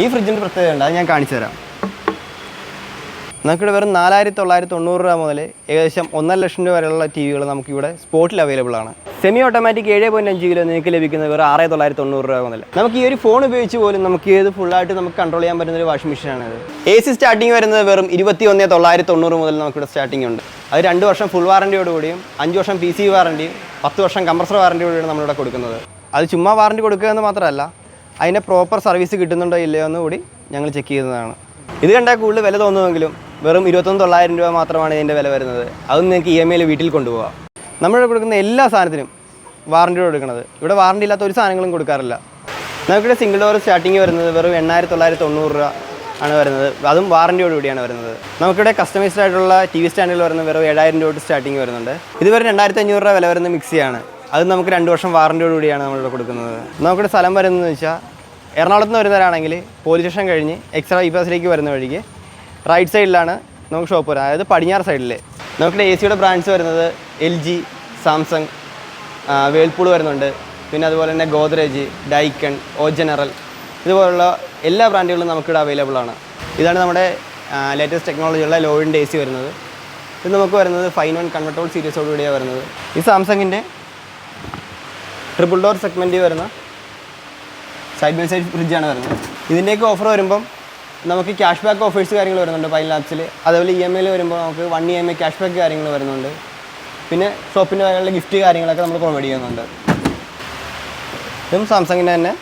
ഈ ഫ്രിഡ്ജിന്റെ പ്രത്യേകത ഉണ്ട് അത് ഞാൻ കാണിച്ചു തരാം. നമുക്കിവിടെ വെറും നാലായിരത്തി തൊള്ളായിരത്തി തൊണ്ണൂറ് രൂപ മുതൽ ഏകദേശം ഒന്നര ലക്ഷം രൂപ വരെയുള്ള ടി വികൾ നമുക്കിവിടെ സ്പോട്ടിൽ അവൈലബിൾ ആണ്. സെമി ഓട്ടോമാറ്റിക് ഏഴ് പോയിന്റ് അഞ്ച് കിലോ നിങ്ങൾക്ക് ലഭിക്കുന്നത് വെറും ആറ് തൊള്ളായിരത്തി തൊണ്ണൂറ് രൂപ മുതൽ. നമുക്ക് ഈ ഒരു ഫോൺ ഉപയോഗിച്ച് പോലും നമുക്ക് ഇത് ഫുള്ളായിട്ട് നമുക്ക് കൺട്രോൾ ചെയ്യാൻ പറ്റുന്ന ഒരു വാഷിംഗ് മെഷീനാണ് ഇത്. എ സി സ്റ്റാർട്ടിങ് വരുന്നത് വെറും ഇരുപത്തി ഒന്ന് തൊള്ളായിരത്തി തൊണ്ണൂറ് മുതൽ നമുക്കിവിടെ സ്റ്റാർട്ടിംഗ് ഉണ്ട്. അത് രണ്ട് വർഷം ഫുൾ വാറന്റിയോടുകൂടിയും അഞ്ച് വർഷം പി സി വാറന്റിയും പത്ത് വർഷം കംപ്രസർ വാറന്റിയോടുകൂടിയാണ് നമ്മളിവിടെ കൊടുക്കുന്നത്. അത് ചുമ്മാ വാറന്റി കൊടുക്കുക എന്ന് മാത്രമല്ല അതിന്റെ പ്രോപ്പർ സർവീസ് കിട്ടുന്നുണ്ടോ ഇല്ലയോ എന്ന് കൂടി ഞങ്ങൾ ചെക്ക് ചെയ്യുന്നതാണ് ഇത് കണ്ടാൽ കൂടുതൽ വില തോന്നുമെങ്കിലും വെറും ഇരുപത്തൊന്ന് തൊള്ളായിരം രൂപ മാത്രമാണ് ഇതിന്റെ വില വരുന്നത്. അതും നിങ്ങൾക്ക് ഇ എം ഐയിൽ വീട്ടിൽ കൊണ്ടുപോകാം നമ്മളിവിടെ കൊടുക്കുന്ന എല്ലാ സാധനത്തിനും വാറണ്ടി കൊടുക്കുന്നത് ഇവിടെ വാറണ്ടി ഇല്ലാത്ത ഒരു സാധനങ്ങളും കൊടുക്കാറില്ല. നമുക്കിവിടെ സിംഗിൾ ഡോർ സ്റ്റാർട്ടിങ് വരുന്നത് വെറും എണ്ണായിരത്തി തൊള്ളായിരത്തി തൊണ്ണൂറ് രൂപ ആണ് വരുന്നത്. അതും കൂടിയാണ് വരുന്നത്. നമുക്കിവിടെ കസ്റ്റമൈസ്ഡ് ആയിട്ടുള്ള ടി വി സ്റ്റാൻഡുകൾ വരുന്നത് വെറും ഏഴായിരം രൂപ തൊട്ട് സ്റ്റാർട്ടിങ് വരുന്നുണ്ട്. ഇത് വെറും രണ്ടായിരത്തി അഞ്ഞൂറ് രൂപ വില വരുന്ന മിക്സിയാണ് അത് നമുക്ക് രണ്ട് വർഷം വാറണ്ടിയോട് കൂടിയാണ് നമ്മളിവിടെ കൊടുക്കുന്നത്. നമുക്കിവിടെ സ്ഥലം വരുന്നതെന്ന് വെച്ചാൽ എറണാകുളത്ത് നിന്ന് വരുന്നവരാണെങ്കിൽ പോലീസ് സ്റ്റേഷൻ കഴിഞ്ഞ് എക്സ്ട്രാ ബൈപ്പാസിലേക്ക് വരുന്ന വഴിക്ക് റൈറ്റ് സൈഡിലാണ് നമുക്ക് ഷോപ്പ് വരുന്നത്. അതായത് പടിഞ്ഞാറ് സൈഡിൽ നമുക്കിവിടെ എ സിയുടെ ബ്രാൻഡ്സ് വരുന്നത് എൽ ജി സാംസങ് വേൾപൂൾ വരുന്നുണ്ട്. പിന്നെ അതുപോലെ തന്നെ ഗോദ്രേജ് ഡൈക്കൺ ഓ ജനറൽ ഇതുപോലുള്ള എല്ലാ ബ്രാൻഡുകളും നമുക്കിവിടെ അവൈലബിൾ ആണ്. ഇതാണ് നമ്മുടെ ലേറ്റസ്റ്റ് ടെക്നോളജിയുള്ള ലോയിന്റെ എ സി വരുന്നത്. ഇത് നമുക്ക് വരുന്നത് ഫൈൻ വൺ കൺവെർട്ടബിൾ സീരീസോടുകൂടിയാണ് വരുന്നത്. ഈ സാംസങ്ങിന്റെ ട്രിപ്പിൾ ഡോർ സെഗ്മെന്റിൽ വരുന്ന സൈഡ് ബൈ സൈഡ് ഫ്രിഡ്ജാണ് വരുന്നത്. ഇതിന്റെയൊക്കെ ഓഫർ വരുമ്പം നമുക്ക് ക്യാഷ് ബാക്ക് ഓഫേഴ്സ് കാര്യങ്ങൾ വരുന്നുണ്ട് പൈൻ ലാബ്സിൽ അതേപോലെ ഇ എം ഐയിൽ വരുമ്പോൾ നമുക്ക് one E M I cash back കാര്യങ്ങൾ വരുന്നുണ്ട്. പിന്നെ ഷോപ്പിന്റെ വകയുള്ള ഗിഫ്റ്റ് കാര്യങ്ങളൊക്കെ നമ്മൾ പ്രൊവൈഡ് ചെയ്യുന്നുണ്ട്. ഇതും സാംസങ്ങിന്റെ തന്നെ.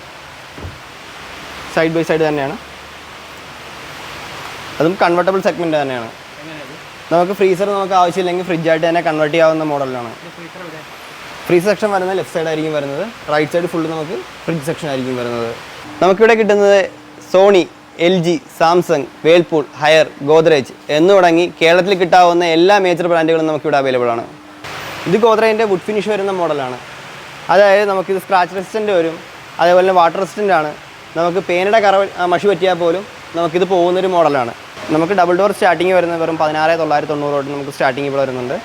സൈഡ് ബൈ സൈഡ് തന്നെയാണ്. അതും കൺവെർട്ടബിൾ സെഗ്മെന്റ് തന്നെയാണ്. നമുക്ക് ഫ്രീസർ നമുക്ക് ആവശ്യമില്ലെങ്കിൽ ഫ്രിഡ്ജായിട്ട് തന്നെ കൺവേർട്ട് ചെയ്യാവുന്ന മോഡലാണ് ഫ്രീസ് സെക്ഷൻ വരുന്നത് ലെഫ്റ്റ് സൈഡ് ആയിരിക്കും വരുന്നത്. റൈറ്റ് സൈഡ് ഫുള്ള് നമുക്ക് ഫ്രിഡ്ജ് സെക്ഷൻ ആയിരിക്കും വരുന്നത്. നമുക്കിവിടെ കിട്ടുന്നത് Sony L G Samsung Whirlpool Haier Godrej എന്ന് തുടങ്ങി കേരളത്തിൽ കിട്ടാവുന്ന എല്ലാ മേജർ ബ്രാൻഡുകളും നമുക്കിവിടെ അവൈലബിൾ ആണ്. ഇത് ഗോദ്രേജിന്റെ വുഡ് ഫിനിഷ് വരുന്ന മോഡലാണ് അതായത് നമുക്കിത് സ്ക്രാച്ച് റെസിസ്റ്റന്റ് വരും. അതേപോലെ തന്നെ വാട്ടർ റെസിസ്റ്റന്റ് ആണ്. നമുക്ക് പേനയുടെ കറ മഷി പറ്റിയാൽ പോലും നമുക്കിത് പോകുന്നൊരു മോഡലാണ് നമുക്ക് ഡബിൾ ഡോർ സ്റ്റാർട്ടിങ് വരുന്നത് വെറും പതിനാറ് തൊള്ളായിരത്തി തൊണ്ണൂറ് തൊട്ട് നമുക്ക് സ്റ്റാർട്ടിങ് ഇവിടെ വരുന്നുണ്ട്.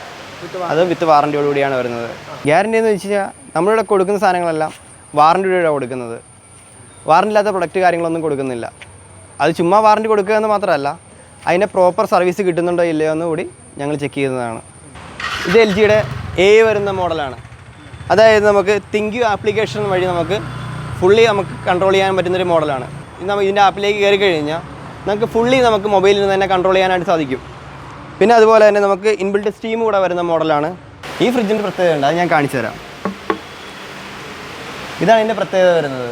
അത് വിത്ത് വാറന്റിയോട് കൂടിയാണ് വരുന്നത്. ഗ്യാരണ്ടി എന്ന് വെച്ച് കഴിഞ്ഞാൽ നമ്മളിവിടെ കൊടുക്കുന്ന സാധനങ്ങളെല്ലാം വാറന്റിയോടെ കൊടുക്കുന്നത്. വാറന്റി ഇല്ലാത്ത പ്രൊഡക്റ്റ് കാര്യങ്ങളൊന്നും കൊടുക്കുന്നില്ല. അത് ചുമ്മാ വാറന്റി കൊടുക്കുക എന്ന് മാത്രമല്ല അതിന്റെ പ്രോപ്പർ സർവീസ് കിട്ടുന്നുണ്ടോ ഇല്ലയോ എന്ന് കൂടി ഞങ്ങൾ ചെക്ക് ചെയ്യുന്നതാണ് ഇത് എൽ ജിയുടെ എ വരുന്ന മോഡലാണ്. അതായത് നമുക്ക് തിങ്ക് യു ആപ്ലിക്കേഷൻ വഴി നമുക്ക് ഫുള്ളി നമുക്ക് കൺട്രോൾ ചെയ്യാൻ പറ്റുന്നൊരു മോഡലാണ്. ഇത് നമ്മൾ ഇതിന്റെ ആപ്പിലേക്ക് കയറി കഴിഞ്ഞാൽ നമുക്ക് ഫുള്ളി നമുക്ക് മൊബൈലിൽ നിന്ന് തന്നെ കൺട്രോൾ ചെയ്യാനായിട്ട് സാധിക്കും. പിന്നെ അതുപോലെ തന്നെ നമുക്ക് ഇൻബിൽറ്റ് സ്റ്റീം കൂടെ വരുന്ന മോഡലാണ്. ഈ ഫ്രിഡ്ജിന്റെ പ്രത്യേകത ഉണ്ട് അത് ഞാൻ കാണിച്ചു തരാം. ഇതാണ് ഇതിന്റെ പ്രത്യേകത വരുന്നത്.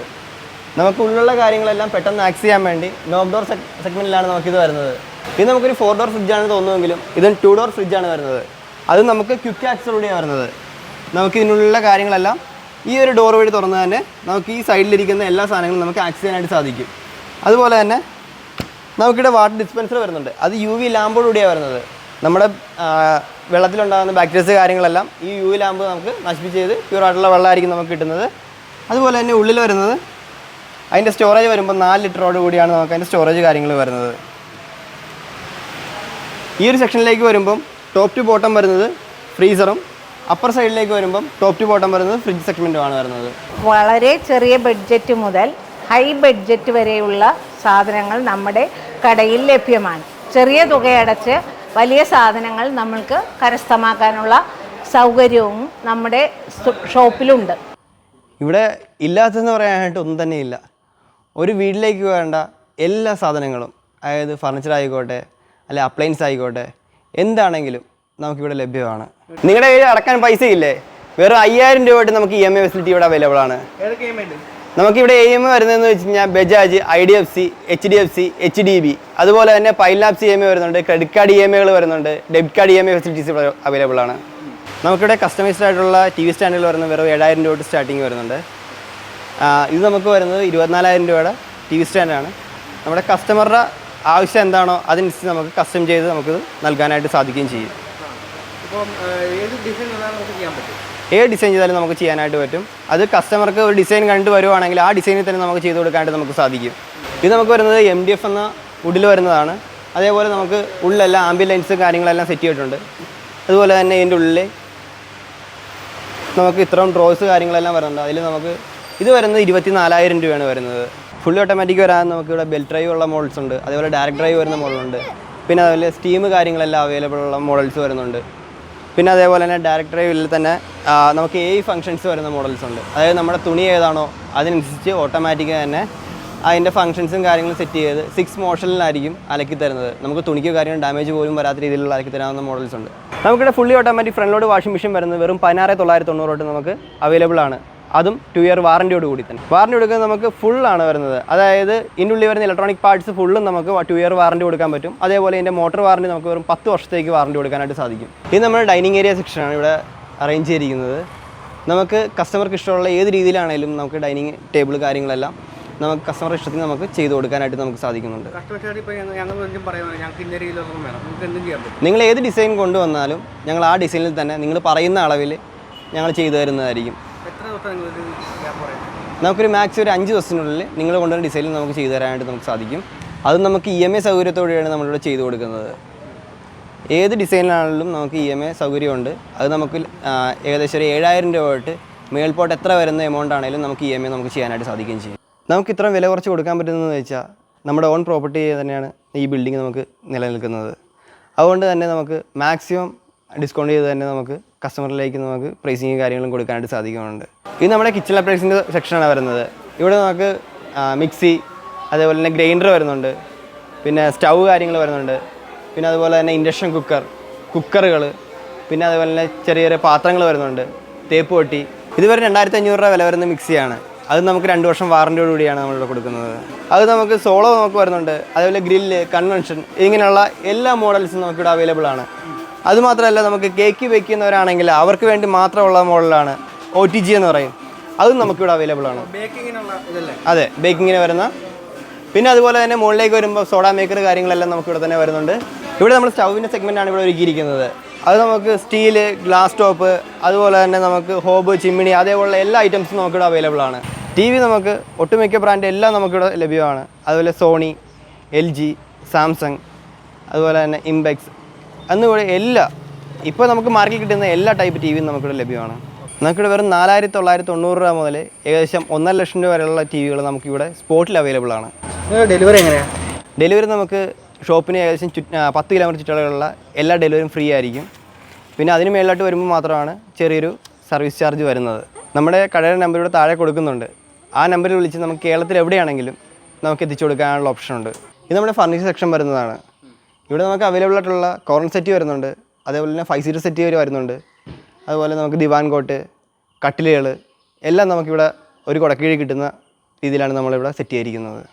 നമുക്ക് ഉള്ളിലുള്ള കാര്യങ്ങളെല്ലാം പെട്ടെന്ന് ആക്സ് ചെയ്യാൻ വേണ്ടി നോക്ക് ഡോർ സെഗ്മെന്റിലാണ് നമുക്കിത് വരുന്നത്. ഇത് നമുക്കൊരു ഫോർ ഡോർ ഫ്രിഡ്ജാണ് തോന്നുമെങ്കിലും ഇത് ടു ഡോർ ഫ്രിഡ്ജാണ് വരുന്നത്. അത് നമുക്ക് ക്വിക്ക് ആക്സറോടെയാണ് വരുന്നത്. നമുക്ക് ഇതിനുള്ള കാര്യങ്ങളെല്ലാം ഈ ഒരു ഡോർ വഴി തുറന്ന് തന്നെ നമുക്ക് ഈ സൈഡിലിരിക്കുന്ന എല്ലാ സാധനങ്ങളും നമുക്ക് ആക്സ് ചെയ്യാനായിട്ട് സാധിക്കും. അതുപോലെ തന്നെ നമുക്കിവിടെ വാട്ടർ ഡിസ്പെൻസർ വരുന്നുണ്ട്. അത് യു വി ലാമ്പോടുകൂടിയാണ് വരുന്നത്. നമ്മുടെ വെള്ളത്തിലുണ്ടാകുന്ന ബാക്ടീരിയസ് കാര്യങ്ങളെല്ലാം ഈ യു വി ലാമ്പ് നമുക്ക് നശിപ്പിച്ച് ചെയ്ത് പ്യൂർ ആയിട്ടുള്ള വെള്ളമായിരിക്കും നമുക്ക് കിട്ടുന്നത്. അതുപോലെ തന്നെ ഉള്ളിൽ വരുന്നത് അതിന്റെ സ്റ്റോറേജ് വരുമ്പോൾ നാല് ലിറ്ററോട് കൂടിയാണ് നമുക്ക് അതിന്റെ സ്റ്റോറേജ് കാര്യങ്ങൾ വരുന്നത്. ഈ ഒരു സെക്ഷനിലേക്ക് വരുമ്പം ടോപ്പ് ടു ബോട്ടം വരുന്നത് ഫ്രീസറും അപ്പർ സൈഡിലേക്ക് വരുമ്പം ടോപ്പ് ടു ബോട്ടം വരുന്നത് ഫ്രിഡ്ജ് സെഗ്മെന്റുമാണ് വരുന്നത്. വളരെ ചെറിയ ബഡ്ജറ്റ് മുതൽ ഹൈ ബഡ്ജറ്റ് വരെയുള്ള സാധനങ്ങൾ നമ്മുടെ കടയിൽ ലഭ്യമാണ്. ചെറിയ തുകയടച്ച് വലിയ സാധനങ്ങൾ നമ്മൾക്ക് കരസ്ഥമാക്കാനുള്ള സൗകര്യവും നമ്മുടെ ഷോപ്പിലുണ്ട്. ഇവിടെ ഇല്ലാത്തതെന്ന് പറയാനായിട്ട് ഒന്നും തന്നെ ഇല്ല. ഒരു വീട്ടിലേക്ക് വേണ്ട എല്ലാ സാധനങ്ങളും അതായത് ഫർണിച്ചർ ആയിക്കോട്ടെ അല്ലെ അപ്ലയൻസ് ആയിക്കോട്ടെ എന്താണെങ്കിലും നമുക്കിവിടെ ലഭ്യമാണ്. നിങ്ങളുടെ കയ്യിൽ അടക്കാൻ പൈസ ഇല്ലേ വെറും അയ്യായിരം രൂപ തൊട്ട് നമുക്ക് ഇ എം ഐ ഫെസിലിറ്റി ഇവിടെ അവൈലബിൾ ആണ്. നമുക്കിവിടെ എ എം എ വരുന്നതെന്ന് വെച്ച് കഴിഞ്ഞാൽ Bajaj I D F C H D F C H D B അതുപോലെ തന്നെ പൈലാപ്സ് ഇ എം ഐ വരുന്നുണ്ട് ക്രെഡിറ്റ് കാർഡ് ഇ എം ഐകൾ വരുന്നുണ്ട് debit card E M I facilities available ആണ്. നമുക്കിവിടെ കസ്റ്റമൈസ്ഡ് ആയിട്ടുള്ള ടി വി സ്റ്റാൻഡുകൾ വരുന്നത് വെറും ഏഴായിരം രൂപ തൊട്ട് സ്റ്റാർട്ടിങ് വരുന്നുണ്ട്. ഇത് നമുക്ക് വരുന്നത് ഇരുപത്തിനാലായിരം രൂപയുടെ ടി വി സ്റ്റാൻഡാണ് നമ്മുടെ കസ്റ്റമറുടെ ആവശ്യം എന്താണോ അതനുസരിച്ച് നമുക്ക് കസ്റ്റം ചെയ്ത് നമുക്ക് നൽകാനായിട്ട് സാധിക്കുകയും ചെയ്യും. ഇപ്പം ഏത് ഡിസൈൻ നമുക്ക് ചെയ്യാൻ പറ്റും? ഏത് ഡിസൈൻ ചെയ്താലും നമുക്ക് ചെയ്യാനായിട്ട് പറ്റും. അത് കസ്റ്റമർക്ക് ഒരു ഡിസൈൻ കണ്ടു വരുവാണെങ്കിൽ ആ ഡിസൈനിൽ തന്നെ നമുക്ക് ചെയ്ത് കൊടുക്കാനായിട്ട് നമുക്ക് സാധിക്കും. ഇത് നമുക്ക് വരുന്നത് എം ഡി എഫ് എന്ന വുഡിൽ വരുന്നതാണ്. അതേപോലെ നമുക്ക് ഉള്ളിലെല്ലാം ആംബുലൻസ് കാര്യങ്ങളെല്ലാം സെറ്റ് ചെയ്തിട്ടുണ്ട്. അതുപോലെ തന്നെ ഇതിന്റെ ഉള്ളിൽ നമുക്ക് ഇത്രയും ഡ്രോസ് കാര്യങ്ങളെല്ലാം വരുന്നുണ്ട്. അതിൽ നമുക്ക് ഇത് വരുന്നത് ഇരുപത്തി നാലായിരം രൂപയാണ് വരുന്നത്. ഫുൾ ഓട്ടോമാറ്റിക് വരാൻ നമുക്ക് ഇവിടെ ബെൽറ്റ് ഡ്രൈവ് ഉള്ള മോഡൽസ് ഉണ്ട്. അതേപോലെ ഡയറക്ട് ഡ്രൈവ് വരുന്ന മോഡലുണ്ട് പിന്നെ അതുപോലെ സ്റ്റീം കാര്യങ്ങളെല്ലാം അവൈലബിൾ ഉള്ള മോഡൽസ് വരുന്നുണ്ട്. പിന്നെ അതേപോലെ തന്നെ ഡയറക്ടർ ഡ്രൈവിൽ തന്നെ നമുക്ക് ഏ ഫങ്ഷൻസ് വരുന്ന മോഡൽസ് ഉണ്ട്. അതായത് നമ്മുടെ തുണി ഏതാണോ അതിനനുസരിച്ച് ഓട്ടോമാറ്റിക് തന്നെ അതിന്റെ ഫങ്ഷൻസും കാര്യങ്ങളും സെറ്റ് ചെയ്ത് സിക്സ് മോഷനിലായിരിക്കും അലക്കി തരുന്നത്. നമുക്ക് തുണിക്കോ കാര്യങ്ങൾ ഡാമേജ് പോലും വരാത്ത രീതിയിലുള്ള അലക്കി തരാവുന്ന മോഡൽസ് ഉണ്ട്. നമുക്കിവിടെ fully automatic front load washing machine വരുന്നത് വെറും പതിനാറ് തൊള്ളായിരത്തി തൊണ്ണൂറ് തൊട്ട് നമുക്ക് അവൈലബിൾ ആണ്. അതും ടു ഇയർ വാറന്റിയോട് കൂടി തന്നെ. വാറന്റി കൊടുക്കുന്നത് നമുക്ക് ഫുൾ ആണ് വരുന്നത്. അതായത് ഇതിന്റെ ഉള്ളിൽ വരുന്ന ഇലക്ട്രോണിക് പാർട്സ് ഫുള്ളും നമുക്ക് ടു ഇയർ വാറന്റി കൊടുക്കാൻ പറ്റും. അതേപോലെ ഇതിന്റെ മോട്ടോർ വാറന്റി നമുക്ക് വെറും പത്ത് വർഷത്തേക്ക് വാറന്റി കൊടുക്കാനായിട്ട് സാധിക്കും. ഇത് നമ്മുടെ ഡൈനിങ് ഏരിയ സെക്ഷനാണ് ഇവിടെ അറേഞ്ച് ചെയ്തിരിക്കുന്നത്. നമുക്ക് കസ്റ്റമർക്ക് ഇഷ്ടമുള്ള ഏത് രീതിയിലാണെങ്കിലും നമുക്ക് ഡൈനിങ് ടേബിൾ കാര്യങ്ങളെല്ലാം നമുക്ക് കസ്റ്റമർ ഇഷ്ടത്തിന് നമുക്ക് ചെയ്തു കൊടുക്കാനായിട്ട് നമുക്ക് സാധിക്കുന്നുണ്ട്. നിങ്ങൾ ഏത് ഡിസൈൻ കൊണ്ടുവന്നാലും ഞങ്ങൾ ആ ഡിസൈനിൽ തന്നെ നിങ്ങൾ പറയുന്ന അളവിൽ ഞങ്ങൾ ചെയ്തു തരുന്നതായിരിക്കും. നമുക്കൊരു മാക്സ് ഒരു അഞ്ച് ദിവസത്തിനുള്ളിൽ നിങ്ങൾ കൊണ്ടുവരുന്ന ഡിസൈനിൽ നമുക്ക് ചെയ്തു തരാനായിട്ട് നമുക്ക് സാധിക്കും. അത് നമുക്ക് ഇ എം ഐ സൗകര്യത്തോടെയാണ് നമ്മളിവിടെ ചെയ്തു കൊടുക്കുന്നത്. ഏത് ഡിസൈനിലാണെങ്കിലും നമുക്ക് ഇ എം ഐ സൗകര്യമുണ്ട്. അത് നമുക്ക് ഏകദേശം ഒരു ഏഴായിരം രൂപ തൊട്ട് മേൽപോട്ട് എത്ര വരുന്ന എമൗണ്ട് ആണെങ്കിലും നമുക്ക് ഇ എം ഐ നമുക്ക് ചെയ്യാനായിട്ട് സാധിക്കുകയും ചെയ്യും. നമുക്ക് ഇത്ര വില കുറച്ച് കൊടുക്കാൻ പറ്റുന്നതെന്ന് വെച്ചാൽ നമ്മുടെ ഓൺ പ്രോപ്പർട്ടി തന്നെയാണ് ഈ ബിൽഡിംഗ് നമുക്ക് നിലനിൽക്കുന്നത്. അതുകൊണ്ട് തന്നെ നമുക്ക് മാക്സിമം ഡിസ്കൗണ്ട് ചെയ്ത് തന്നെ നമുക്ക് കസ്റ്റമറിലേക്ക് നമുക്ക് പ്രൈസിങ് കാര്യങ്ങളും കൊടുക്കാനായിട്ട് സാധിക്കുന്നുണ്ട്. ഇത് നമ്മുടെ കിച്ചൺ അപ്ലയൻസിന്റെ സെക്ഷനാണ് വരുന്നത്. ഇവിടെ നമുക്ക് മിക്സി അതേപോലെ തന്നെ ഗ്രൈൻഡർ വരുന്നുണ്ട്. പിന്നെ സ്റ്റൗ കാര്യങ്ങൾ വരുന്നുണ്ട്. പിന്നെ അതുപോലെ തന്നെ ഇൻഡക്ഷൻ കുക്കർ കുക്കറുകൾ പിന്നെ അതുപോലെ തന്നെ ചെറിയ ചെറിയ പാത്രങ്ങൾ വരുന്നുണ്ട്. തേപ്പ് പൊട്ടി ഇതുവരെ രണ്ടായിരത്തി അഞ്ഞൂറ് രൂപ വില വരുന്ന മിക്സിയാണ് അത് നമുക്ക് രണ്ട് വർഷം വാറന്റിയോട് കൂടിയാണ് നമ്മളിവിടെ കൊടുക്കുന്നത്. അത് നമുക്ക് സോളോ നമുക്ക് വരുന്നുണ്ട്. അതേപോലെ ഗ്രില്ല് കൺവെൻഷൻ ഇങ്ങനെയുള്ള എല്ലാ മോഡൽസും നമുക്കിവിടെ അവൈലബിൾ ആണ്. അതുമാത്രമല്ല നമുക്ക് കേക്ക് വെക്കുന്നവരാണെങ്കിൽ അവർക്ക് വേണ്ടി മാത്രമുള്ള മോഡലാണ് ഒ ടി ജി എന്ന് പറയും. അതും നമുക്കിവിടെ അവൈലബിൾ ആണ്. അതെ ബേക്കിങ്ങിന് വരുന്ന. പിന്നെ അതുപോലെ തന്നെ മുകളിലേക്ക് വരുമ്പോൾ സോഡ മേക്കർ കാര്യങ്ങളെല്ലാം നമുക്ക് ഇവിടെ തന്നെ വരുന്നുണ്ട്. ഇവിടെ നമ്മൾ സ്റ്റൗവിന്റെ സെഗ്മെന്റാണ് ഇവിടെ ഒരുക്കിയിരിക്കുന്നത്. അത് നമുക്ക് സ്റ്റീൽ ഗ്ലാസ് ടോപ്പ് അതുപോലെ തന്നെ നമുക്ക് ഹോബ് ചിമ്മിണി അതേപോലുള്ള എല്ലാ ഐറ്റംസും നമുക്കിവിടെ അവൈലബിൾ ആണ്. ടി വി നമുക്ക് ഒട്ടുമിക്ക ബ്രാൻഡ് എല്ലാം നമുക്കിവിടെ ലഭ്യമാണ്. അതുപോലെ സോണി എൽ ജി സാംസങ് അതുപോലെ തന്നെ ഇംബെക്സ് അന്നുകൂടെ എല്ലാ ഇപ്പോൾ നമുക്ക് മാർക്കിൽ കിട്ടുന്ന എല്ലാ ടൈപ്പ് ടി വിയും നമുക്കിവിടെ ലഭ്യമാണ്. നമുക്കിവിടെ വെറും നാലായിരത്തി തൊള്ളായിരത്തി തൊണ്ണൂറ് രൂപ മുതൽ ഏകദേശം ഒന്നര ലക്ഷം രൂപ വരെയുള്ള ടി വികൾ നമുക്കിവിടെ സ്പോട്ടിൽ അവൈലബിൾ ആണ്. ഡെലിവറി എങ്ങനെയാണ് ഡെലിവറി നമുക്ക് ഷോപ്പിന് ഏകദേശം ആ, പത്ത് കിലോമീറ്റർ ചുറ്റളവിലുള്ള എല്ലാ ഡെലിവറിയും ഫ്രീ ആയിരിക്കും. പിന്നെ അതിന് മേളിലോട്ട് വരുമ്പോൾ മാത്രമാണ് ചെറിയൊരു സർവീസ് ചാർജ് വരുന്നത്. നമ്മുടെ കടയുടെ നമ്പർ ഇവിടെ താഴെ കൊടുക്കുന്നുണ്ട്. ആ നമ്പറിൽ വിളിച്ച് നമുക്ക് കേരളത്തിൽ എവിടെയാണെങ്കിലും നമുക്ക് എത്തിച്ചു കൊടുക്കാനുള്ള ഓപ്ഷൻ ഉണ്ട്. ഇത് നമ്മുടെ ഫർണിച്ചർ സെക്ഷൻ വരുന്നതാണ്. ഇവിടെ നമുക്ക് അവൈലബിൾ ആയിട്ടുള്ള കോർണർ സെറ്റ് വരുന്നുണ്ട്. അതേപോലെ തന്നെ ഫൈവ് സീറ്റർ സെറ്റ് വരെ വരുന്നുണ്ട്. അതുപോലെ നമുക്ക് ദിവാൻ കോട്ട് കട്ടിലുകൾ എല്ലാം നമുക്കിവിടെ ഒരു കുടക്കീഴ് കിട്ടുന്ന രീതിയിലാണ് നമ്മളിവിടെ സെറ്റ് ചെയ്തിരിക്കുന്നത്.